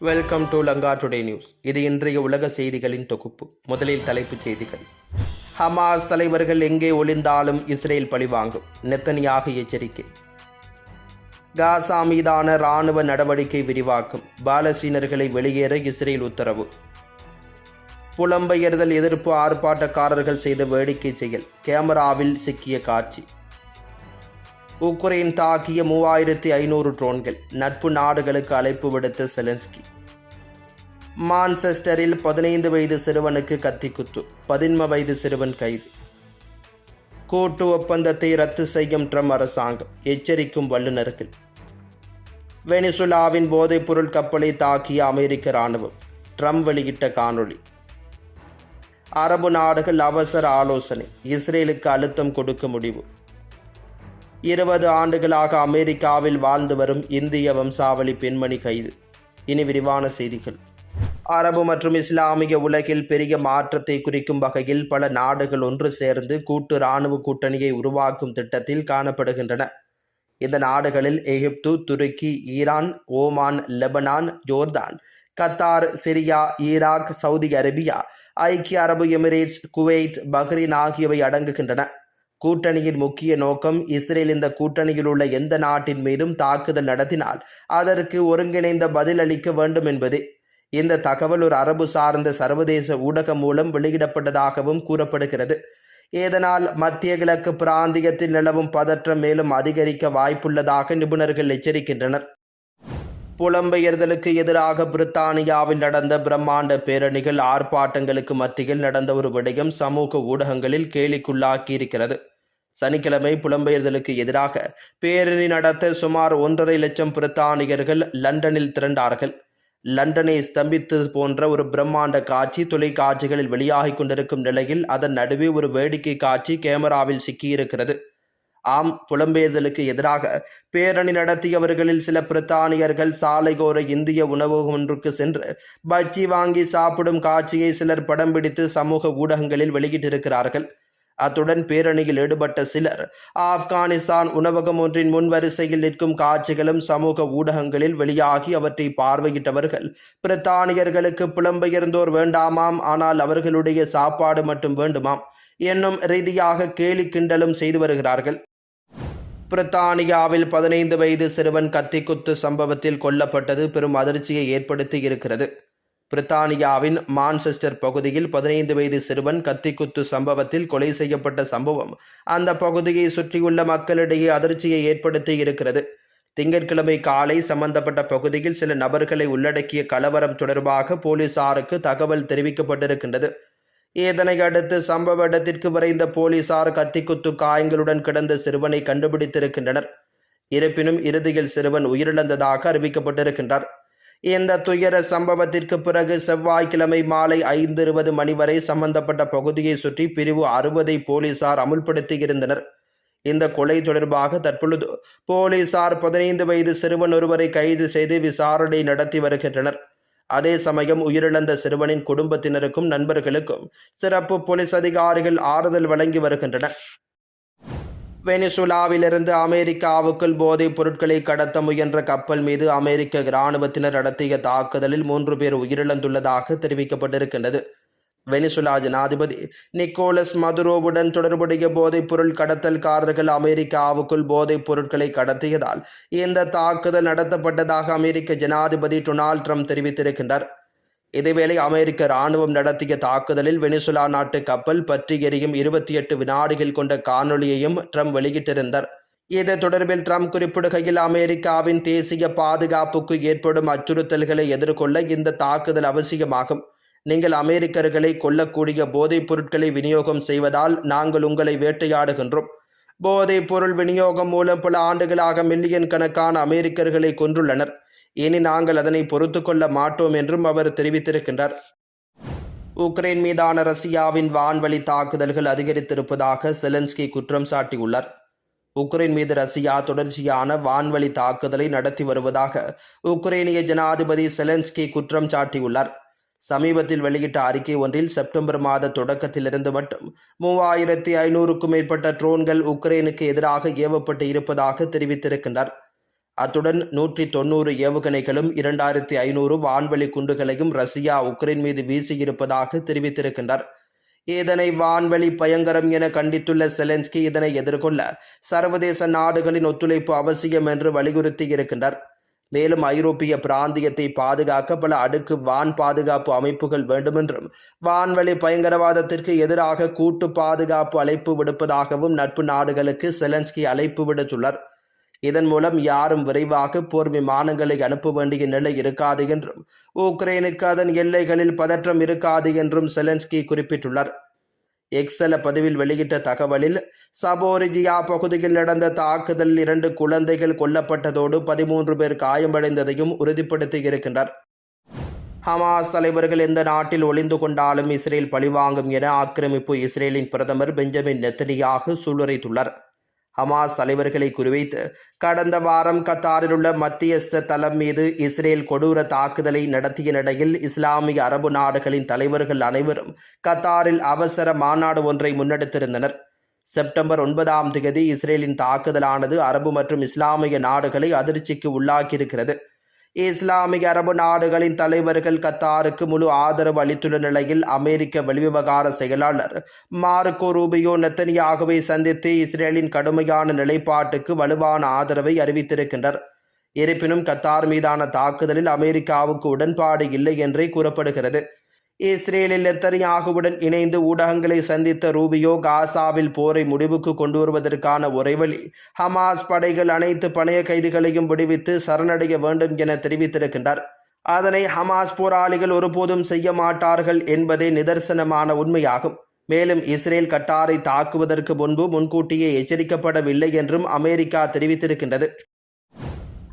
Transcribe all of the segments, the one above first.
Welcome to Lanka today news இது இன்றைய உலக செய்திகளின் தொகுப்பு. முதலில் தலைப்புச் செய்திகள். ஹமாஸ் தலைவர்கள் எங்கே ஒளிந்தாலும் இஸ்ரேல் பழிவாங்கும் நெத்தனியாக எச்சரிக்கை. காசா மீதான இராணுவ நடவடிக்கை விரிவாக்கும். பாலஸ்தீனர்களை வெளியேற இஸ்ரேல் உத்தரவு. புலம்பெயர்தல் எதிர்ப்பு ஆர்ப்பாட்டக்காரர்கள் செய்த வேடிக்கை செயல். கேமராவில் சிக்கிய காட்சி. உக்ரைன் தாக்கிய மூவாயிரத்தி ஐநூறு ட்ரோன்கள் நட்பு நாடுகளுக்கு அழைப்பு விடுத்த செலன்ஸ்கி. மான்செஸ்டரில் பதினைந்து வயது சிறுவனுக்கு கத்திக்குத்து பதின்ம வயது சிறுவன் கைது. கூட்டு ஒப்பந்தத்தை ரத்து செய்யும் ட்ரம்ப் அரசாங்கம் எச்சரிக்கும் வல்லுநர்கள். வெனிசுலாவின் போதைப்பொருள் கப்பலை தாக்கிய அமெரிக்க இராணுவம் ட்ரம்ப் வெளியிட்ட காணொளி. அரபு நாடுகள் அவசர ஆலோசனை இஸ்ரேலுக்கு அழுத்தம் கொடுக்க முடிவு. இருபது ஆண்டுகளாக அமெரிக்காவில் வாழ்ந்து வரும் இந்திய வம்சாவளி பெண்மணி கைது. இனி விரிவான செய்திகள். அரபு மற்றும் இஸ்லாமிய உலகில் பெரிய மாற்றத்தை குறிக்கும் வகையில் பல நாடுகள் ஒன்று சேர்ந்து கூட்டு இராணுவ கூட்டணியை உருவாக்கும் திட்டத்தில் காணப்படுகின்றன. இந்த நாடுகளில் Egypt Turkey Iran Oman Lebanon Jordan Qatar Syria Iraq Saudi Arabia ஐக்கிய அரபு எமிரேட்ஸ் குவைத் பஹ்ரீன் ஆகியவை அடங்குகின்றன. கூட்டணியின் முக்கிய நோக்கம் இஸ்ரேல் இந்த கூட்டணியில் உள்ள எந்த நாட்டின் மீதும் தாக்குதல் நடத்தினால் அதற்கு ஒருங்கிணைந்த பதில் அளிக்க வேண்டும் என்பதே. இந்த தகவல் ஒரு அரபு சார்ந்த சர்வதேச ஊடகம் மூலம் வெளியிடப்பட்டதாகவும் கூறப்படுகிறது. இதனால் மத்திய கிழக்கு பிராந்தியத்தில் நிலவும் பதற்றம் மேலும் அதிகரிக்க வாய்ப்புள்ளதாக நிபுணர்கள் எச்சரிக்கின்றனர். புலம்பெயர்தலுக்கு எதிராக பிரித்தானியாவில் நடந்த பிரம்மாண்ட பேரணிகள் ஆர்ப்பாட்டங்களுக்கு மத்தியில் நடந்த ஒரு விடயம் சமூக ஊடகங்களில் கேலிக்குள்ளாக்கியிருக்கிறது சனிக்கிழமை புலம்பெயர்தலுக்கு எதிராக பேரணி நடத்த சுமார் ஒன்றரை லட்சம் பிரித்தானியர்கள் லண்டனில் திரண்டார்கள். லண்டனை ஸ்தம்பித்தது போன்ற ஒரு பிரம்மாண்ட காட்சி தொலைக்காட்சிகளில் வெளியாகிக் கொண்டிருக்கும் நிலையில் அதன் நடுவே ஒரு வேடிக்கை காட்சி கேமராவில் சிக்கியிருக்கிறது. ஆம் புலம்பெயர்தலுக்கு எதிராக பேரணி நடத்தியவர்களில் சில பிரித்தானியர்கள் சாலைகோர இந்திய உணவு ஒன்றுக்கு சென்று பஜ்ஜி வாங்கி சாப்பிடும் காட்சியை சிலர் படம் பிடித்து சமூக ஊடகங்களில் வெளியிட்டிருக்கிறார்கள். அத்துடன் பேரணியில் ஈடுபட்ட சிலர் ஆப்கானிஸ்தான் உணவகம் ஒன்றின் முன்வரிசையில் நிற்கும் காட்சிகளும் சமூக ஊடகங்களில் வெளியாகி அவற்றை பார்வையிட்டவர்கள் பிரித்தானியர்களுக்கு புலம்பெயர்ந்தோர் வேண்டாமாம் ஆனால் அவர்களுடைய சாப்பாடு மட்டும் வேண்டுமாம் என்னும் ரீதியாக கேலி கிண்டலும் செய்து வருகிறார்கள். பிரித்தானியாவில் பதினைந்து வயது சிறுவன் கத்திக்குத்து சம்பவத்தில் கொல்லப்பட்டது பெரும் அதிர்ச்சியை ஏற்படுத்தி இருக்கிறது. பிரித்தானியாவின் மான்செஸ்டர் பகுதியில் பதினைந்து வயது சிறுவன் கத்திக்குத்து சம்பவத்தில் கொலை செய்யப்பட்ட சம்பவம் அந்த பகுதியை சுற்றியுள்ள மக்களிடையே அதிர்ச்சியை ஏற்படுத்தி இருக்கிறது. திங்கட்கிழமை காலை சம்பந்தப்பட்ட பகுதியில் சில நபர்களை உள்ளடக்கிய கலவரம் தொடர்பாக போலீசாருக்கு தகவல் தெரிவிக்கப்பட்டிருக்கின்றது. இதனை அடுத்து சம்பவ இடத்திற்கு விரைந்த போலீசார் கத்திக்குத்து காயங்களுடன் கிடந்த சிறுவனை கண்டுபிடித்திருக்கின்றனர். இருப்பினும் இறுதியில் சிறுவன் உயிரிழந்ததாக அறிவிக்கப்பட்டிருக்கின்றார். இந்த துயர சம்பவத்திற்கு பிறகு செவ்வாய்க்கிழமை மாலை ஐந்து இருபது மணி வரை சம்பந்தப்பட்ட பகுதியை சுற்றி பிரிவு அறுபதை போலீசார் அமுல்படுத்தியிருந்தனர் இந்த கொலை தொடர்பாக தற்பொழுது போலீசார் பதினைந்து வயது சிறுவன் ஒருவரை கைது செய்து விசாரணை நடத்தி வருகின்றனர். அதே சமயம் உயிரிழந்த சிறுவனின் குடும்பத்தினருக்கும் நண்பர்களுக்கும் சிறப்பு போலீஸ் அதிகாரிகள் ஆறுதல் வழங்கி வருகின்றனர். வெனிசுலாவிலிருந்து அமெரிக்காவுக்குள் போதைப் பொருட்களை கடத்த முயன்ற கப்பல் மீது அமெரிக்க இராணுவத்தினர் நடத்திய தாக்குதலில் மூன்று பேர் உயிரிழந்துள்ளதாக தெரிவிக்கப்பட்டிருக்கின்றது. வெனிசுலா ஜனாதிபதி நிக்கோலஸ் மதுரோவுடன் தொடர்புடைய போதைப் பொருள் கடத்தல்காரர்கள் அமெரிக்காவுக்குள் போதைப் பொருட்களை கடத்தியதால் இந்த தாக்குதல் நடத்தப்பட்டதாக அமெரிக்க ஜனாதிபதி டொனால்ட் ட்ரம்ப் தெரிவித்திருக்கின்றார். இதேவேளை அமெரிக்க இராணுவம் நடத்திய தாக்குதலில் வெனிசுலா நாட்டு கப்பல் பற்றி எரியும் இருபத்தி எட்டு வினாடிகள் கொண்ட காணொளியையும் ட்ரம்ப் வெளியிட்டிருந்தார். இது தொடர்பில் ட்ரம்ப் குறிப்பிடுகையில் அமெரிக்காவின் தேசிய பாதுகாப்புக்கு ஏற்படும் அச்சுறுத்தல்களை எதிர்கொள்ள இந்த தாக்குதல் அவசியமாகும். நீங்கள் அமெரிக்கர்களை கொல்லக்கூடிய போதைப் பொருட்களை விநியோகம் செய்வதால் நாங்கள் உங்களை வேட்டையாடுகின்றோம். போதைப் பொருள் விநியோகம் மூலம் பல ஆண்டுகளாக மில்லியன் கணக்கான அமெரிக்கர்களை கொன்றுள்ளனர். இனி நாங்கள் அதனை பொறுத்து கொள்ள மாட்டோம் என்றும் அவர் தெரிவித்திருக்கின்றார். உக்ரைன் மீதான ரஷ்யாவின் வான்வழி தாக்குதல்கள் அதிகரித்திருப்பதாக செலன்ஸ்கி குற்றம் சாட்டியுள்ளார். உக்ரைன் மீது ரஷ்யா தொடர்ச்சியான வான்வழி தாக்குதலை நடத்தி வருவதாக உக்ரைனிய ஜனாதிபதி செலன்ஸ்கி குற்றம் சாட்டியுள்ளார். சமீபத்தில் வெளியிட்ட அறிக்கை ஒன்றில் செப்டம்பர் மாத தொடக்கத்திலிருந்து மட்டும் மூவாயிரத்தி ஐநூறுக்கும் மேற்பட்ட ட்ரோன்கள் உக்ரைனுக்கு எதிராக ஏவப்பட்டு இருப்பதாக தெரிவித்திருக்கின்றார் அத்துடன் நூற்றி தொன்னூறு ஏவுகணைகளும் இரண்டாயிரத்தி ஐநூறு வான்வெளி குண்டுகளையும் ரஷ்யா உக்ரைன் மீது வீசியிருப்பதாக தெரிவித்திருக்கின்றார் இதனை வான்வெளி பயங்கரம் என கண்டித்துள்ள செலன்ஸ்கி இதனை எதிர்கொள்ள சர்வதேச நாடுகளின் ஒத்துழைப்பு அவசியம் என்று வலியுறுத்தியிருக்கின்றார் மேலும் ஐரோப்பிய பிராந்தியத்தை பாதுகாக்க பல அடுக்கு வான் பாதுகாப்பு அமைப்புகள் வேண்டுமென்றும் வான்வழி பயங்கரவாதத்திற்கு எதிராக கூட்டு பாதுகாப்பு அழைப்பு விடுப்பதாகவும் நட்பு நாடுகளுக்கு செலன்ஸ்கி அழைப்பு விடுத்துள்ளார். இதன் மூலம் யாரும் விரைவாக போர் விமானங்களை அனுப்ப வேண்டிய நிலை இருக்காது என்றும் உக்ரைனுக்கு அதன் எல்லைகளில் பதற்றம் இருக்காது என்றும் செலன்ஸ்கி குறிப்பிட்டுள்ளார். எக்ஸல பதிவில் வெளியிட்ட தகவலில் சபோரிஜியா பகுதியில் நடந்த தாக்குதல் இரண்டு குழந்தைகள் கொல்லப்பட்டதோடு பதிமூன்று பேர் காயமடைந்ததையும் உறுதிப்படுத்தியிருக்கின்றார் ஹமாஸ் தலைவர்கள் எந்த நாட்டில் ஒளிந்து கொண்டாலும் இஸ்ரேல் பழிவாங்கும் என ஆக்கிரமிப்பு இஸ்ரேலின் பிரதமர் பெஞ்சமின் நெத்தனியாக சூளுரைத்துள்ளார். ஹமாஸ் தலைவர்களை குறிவைத்து கடந்த வாரம் கத்தாரில் உள்ள மத்தியஸ்த தளம் மீது இஸ்ரேல் கொடூர தாக்குதலை நடத்திய நிலையில் இஸ்லாமிய அரபு நாடுகளின் தலைவர்கள் அனைவரும் கத்தாரில் அவசர மாநாடு ஒன்றை முன்னெடுத்திருந்தனர். செப்டம்பர் ஒன்பதாம் தேதி இஸ்ரேலின் தாக்குதலானது அரபு மற்றும் இஸ்லாமிய நாடுகளை அதிர்ச்சிக்கு உள்ளாக்கியிருக்கிறது. இஸ்லாமிய அரபு நாடுகளின் தலைவர்கள் கத்தாருக்கு முழு ஆதரவு அளித்துள்ள நிலையில் அமெரிக்க வெளிவிவகார செயலாளர் மார்க்கோ ரூபியோ நெத்தனியாகவே சந்தித்து இஸ்ரேலின் கடுமையான நிலைப்பாட்டுக்கு வலுவான ஆதரவை அறிவித்திருக்கின்றனர் இருப்பினும் கத்தார் மீதான தாக்குதலில் அமெரிக்காவுக்கு உடன்பாடு இல்லை என்றே கூறப்படுகிறது. இஸ்ரேலில் நெத்தனியாகுவுடன் இணைந்து ஊடகங்களை சந்தித்த ரூபியோ காசாவில் போரை முடிவுக்கு கொண்டு வருவதற்கான ஒரே வழி ஹமாஸ் படைகள் அனைத்து பணைய கைதிகளையும் விடுவித்து சரணடைய வேண்டும் என தெரிவித்திருக்கின்றார். அதனை ஹமாஸ் போராளிகள் ஒருபோதும் செய்ய மாட்டார்கள் என்பதே நிதர்சனமான உண்மையாகும். மேலும் இஸ்ரேல் கட்டாரை தாக்குவதற்கு முன்பு முன்கூட்டியே எச்சரிக்கப்படவில்லை என்றும் அமெரிக்கா தெரிவித்திருக்கின்றது.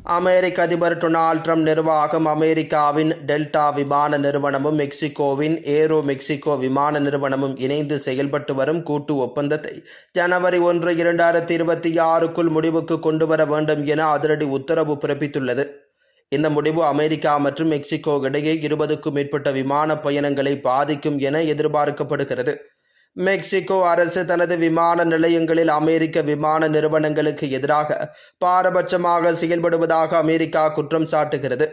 அமெரிக்க அதிபர் டொனால்ட் ட்ரம்ப் நிர்வாகம் அமெரிக்காவின் டெல்டா விமான நிறுவனமும் மெக்சிகோவின் ஏரோ மெக்சிகோ விமான நிறுவனமும் இணைந்து செயல்பட்டு வரும் கூட்டு ஒப்பந்தத்தை ஜனவரி ஒன்று இரண்டாயிரத்தி இருபத்தி ஆறுக்குள் முடிவுக்கு கொண்டு வர வேண்டும் என அதிரடி உத்தரவு பிறப்பித்துள்ளது. இந்த முடிவு அமெரிக்கா மற்றும் மெக்சிகோ இடையே இருபதுக்கும் மேற்பட்ட விமான பயணங்களை பாதிக்கும் என எதிர்பார்க்கப்படுகிறது. மெக்சிகோ அரசு தனது விமான நிலையங்களில் அமெரிக்க விமான நிறுவனங்களுக்கு எதிராக பாரபட்சமாக செயல்படுவதாக அமெரிக்கா குற்றம் சாட்டுகிறது.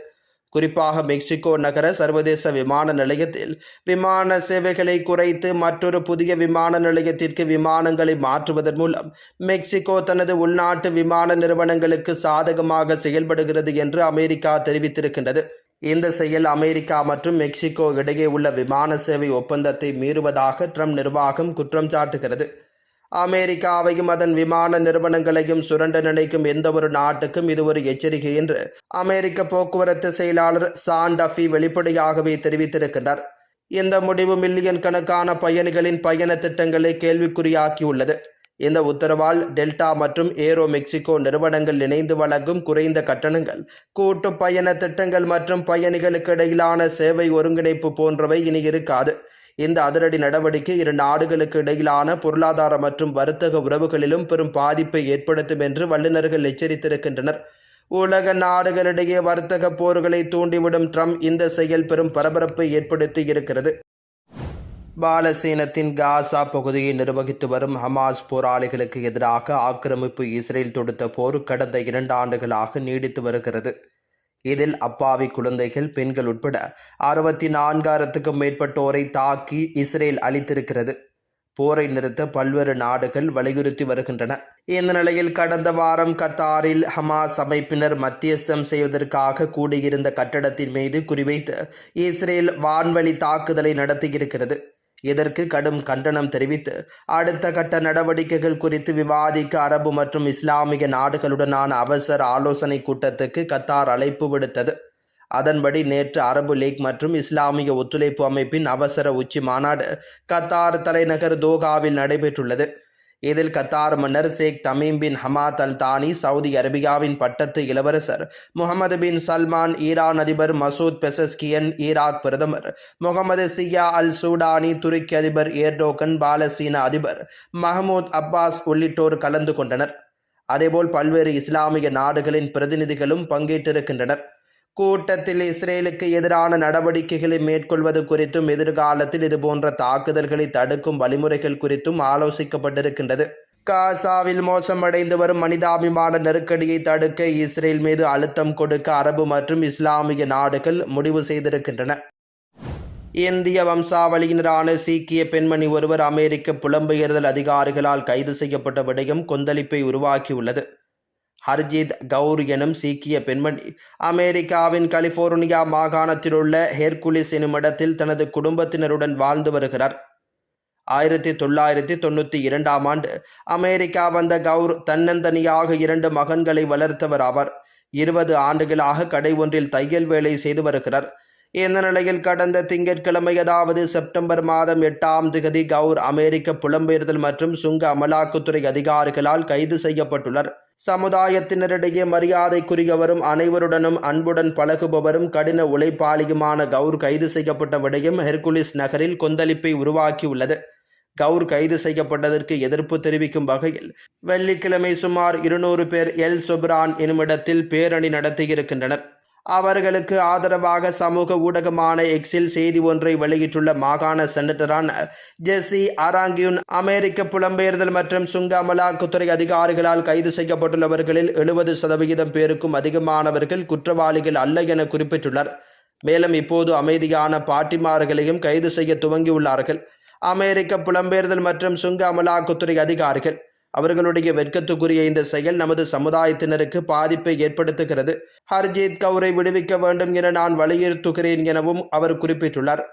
குறிப்பாக மெக்சிகோ நகர சர்வதேச விமான நிலையத்தில் விமான சேவைகளை குறைத்து மற்றொரு புதிய விமான நிலையத்திற்கு விமானங்களை மாற்றுவதன் மூலம் மெக்சிகோ தனது உள்நாட்டு விமான நிறுவனங்களுக்கு சாதகமாக செயல்படுகிறது என்று அமெரிக்கா தெரிவித்திருக்கின்றது. இந்த செயல் அமெரிக்கா மற்றும் மெக்சிகோ இடையே உள்ள விமான சேவை ஒப்பந்தத்தை மீறுவதாக ட்ரம்ப் நிர்வாகம் குற்றம் சாட்டுகிறது. அமெரிக்காவையும் அதன் விமான நிறுவனங்களையும் சுரண்ட நினைக்கும் எந்த ஒரு நாட்டுக்கும் இது ஒரு எச்சரிக்கை என்று அமெரிக்க போக்குவரத்து செயலாளர் சான் டஃபி வெளிப்படையாகவே தெரிவித்திருக்கின்றார். இந்த முடிவு மில்லியன் கணக்கான பயணிகளின் பயண திட்டங்களை கேள்விக்குறியாக்கியுள்ளது. இந்த உத்தரவால் டெல்டா மற்றும் ஏரோ மெக்சிகோ நிறுவனங்கள் இணைந்து வழங்கும் குறைந்த கட்டணங்கள் கூட்டு பயண திட்டங்கள் மற்றும் பயணிகளுக்கு இடையிலான சேவை ஒருங்கிணைப்பு போன்றவை இனி இருக்காது. இந்த அதிரடி நடவடிக்கை இரு நாடுகளுக்கு இடையிலான பொருளாதார மற்றும் வர்த்தக உறவுகளிலும் பெரும் பாதிப்பை ஏற்படுத்தும் என்று வல்லுநர்கள் எச்சரித்திருக்கின்றனர். உலக நாடுகளிடையே வர்த்தக போர்களை தூண்டிவிடும் ட்ரம்ப் இந்த செயல் பெரும் பரபரப்பை ஏற்படுத்தி இருக்கிறது. பாலஸ்தீனத்தின் காசா பகுதியை நிர்வகித்து வரும் ஹமாஸ் போராளிகளுக்கு எதிராக ஆக்கிரமிப்பு இஸ்ரேல் தொடுத்த போர் கடந்த இரண்டு ஆண்டுகளாக நீடித்து வருகிறது. இதில் அப்பாவி குழந்தைகள் பெண்கள் உட்பட அறுபத்தி நான்காயிரத்துக்கும் மேற்பட்டோரை தாக்கி இஸ்ரேல் அளித்திருக்கிறது போரை நிறுத்த பல்வேறு நாடுகள் வலியுறுத்தி வருகின்றன. இந்த நிலையில் கடந்த வாரம் கத்தாரில் ஹமாஸ் அமைப்பினர் மத்தியஸ்தம் செய்வதற்காக கூடியிருந்த கட்டடத்தின் மீது குறிவைத்து இஸ்ரேல் வான்வழி தாக்குதலை நடத்தியிருக்கிறது. இதற்கு கடும் கண்டனம் தெரிவித்து அடுத்த கட்ட நடவடிக்கைகள் குறித்து விவாதிக்க அரபு மற்றும் இஸ்லாமிய நாடுகளுடனான அவசர ஆலோசனை கூட்டத்துக்கு கத்தார் அழைப்பு விடுத்தது. அதன்படி நேற்று அரபு லீக் மற்றும் இஸ்லாமிய ஒத்துழைப்பு அமைப்பின் அவசர உச்சி மாநாடு கத்தார் தலைநகர் தோகாவில் நடைபெற்றுள்ளது. இதில் கத்தார் மன்னர் Sheikh Tamim bin Hamad Al Thani Saudi அரேபியாவின் பட்டத்து இளவரசர். முகமது பின் சல்மான் ஈரான் அதிபர் மசூத் பெசஸ்கியன் ஈராக் பிரதமர். முகமது சியா அல் சூடானி துருக்கி அதிபர் ஏர்டோகன் பாலசீன அதிபர் மஹமூத் அப்பாஸ் உள்ளிட்டோர் கலந்து கொண்டனர். அதேபோல் பல்வேறு இஸ்லாமிய நாடுகளின் பிரதிநிதிகளும் பங்கேற்றிருக்கின்றனர். கூட்டத்தில் இஸ்ரேலுக்கு எதிரான நடவடிக்கைகளை மேற்கொள்வது குறித்தும் எதிர்காலத்தில் இதுபோன்ற தாக்குதல்களை தடுக்கும் வழிமுறைகள் குறித்தும் ஆலோசிக்கப்பட்டிருக்கின்றது. காசாவில் மோசமடைந்து வரும் மனிதாபிமான நெருக்கடியை தடுக்க இஸ்ரேல் மீது அழுத்தம் கொடுக்க அரபு மற்றும் இஸ்லாமிய நாடுகள் முடிவு செய்திருக்கின்றன. இந்திய வம்சாவளியினரான சீக்கிய பெண்மணி ஒருவர் அமெரிக்க புலம்பெயர்தல் அதிகாரிகளால் கைது செய்யப்பட்ட விடயம் கொந்தளிப்பை உருவாக்கியுள்ளது. ஹர்ஜீத் கவுர் எனும் சீக்கிய பெண்மணி. அமெரிக்காவின் கலிபோர்னியா மாகாணத்தில் உள்ள ஹெர்குலிஸ் எனும் இடத்தில் தனது குடும்பத்தினருடன் வாழ்ந்து வருகிறார். ஆயிரத்தி தொள்ளாயிரத்தி தொண்ணூற்றி இரண்டாம் ஆண்டு அமெரிக்கா வந்த கவுர் தன்னந்தனியாக இரண்டு மகன்களை வளர்த்தவர் ஆவார். இருபது ஆண்டுகளாக கடை ஒன்றில் தையல் வேலை செய்து வருகிறார். இந்த நிலையில் கடந்த திங்கட்கிழமை அதாவது செப்டம்பர் மாதம் எட்டாம் திகதி கவுர் அமெரிக்க புலம்பெயர்தல் மற்றும் சுங்க அமலாக்கத்துறை அதிகாரிகளால் கைது செய்யப்பட்டுள்ளார். சமுதாயத்தினரிடையே மரியாதைக்குரியவரும் அனைவருடனும் அன்புடன் பழகுபவரும் கடின உழைப்பாளியுமான கவுர் கைது செய்யப்பட்ட விடயம் ஹெர்குலிஸ் நகரில் கொந்தளிப்பை உருவாக்கியுள்ளது. கவுர் கைது செய்யப்பட்டதற்கு எதிர்ப்பு தெரிவிக்கும் வகையில் வெள்ளிக்கிழமை சுமார் இருநூறு பேர் எல் சொப்ரான் என்னுமிடத்தில் பேரணி நடத்தியிருக்கின்றனர். அவர்களுக்கு ஆதரவாக சமூக ஊடகமான எக்ஸில் செய்தி ஒன்றை வெளியிட்டுள்ள மாகாண செனட்டரான ஜெஸ்ஸி ஆராங்கியூன் அமெரிக்க புலம்பெயர்தல் மற்றும் சுங்க அமலாக்கத்துறை அதிகாரிகளால் கைது செய்யப்பட்டுள்ளவர்களில் எழுபது சதவிகிதம் பேருக்கும் அதிகமானவர்கள் குற்றவாளிகள் அல்ல என குறிப்பிட்டுள்ளார். மேலும் இப்போது அமைதியான பாட்டிமார்களையும் கைது செய்ய துவங்கியுள்ளார்கள். அமெரிக்க புலம்பெயர்தல் மற்றும் சுங்க அமலாக்கத்துறை அதிகாரிகள் அவர்களுடைய வெட்கத்துக்குரிய இந்த செயல் நமது சமுதாயத்தினருக்கு பாதிப்பை ஏற்படுத்துகிறது. ஹர்ஜீத் கவுரை விடுவிக்க வேண்டும் என நான் வலியுறுத்துகிறேன் எனவும் அவர் குறிப்பிட்டுள்ளார்.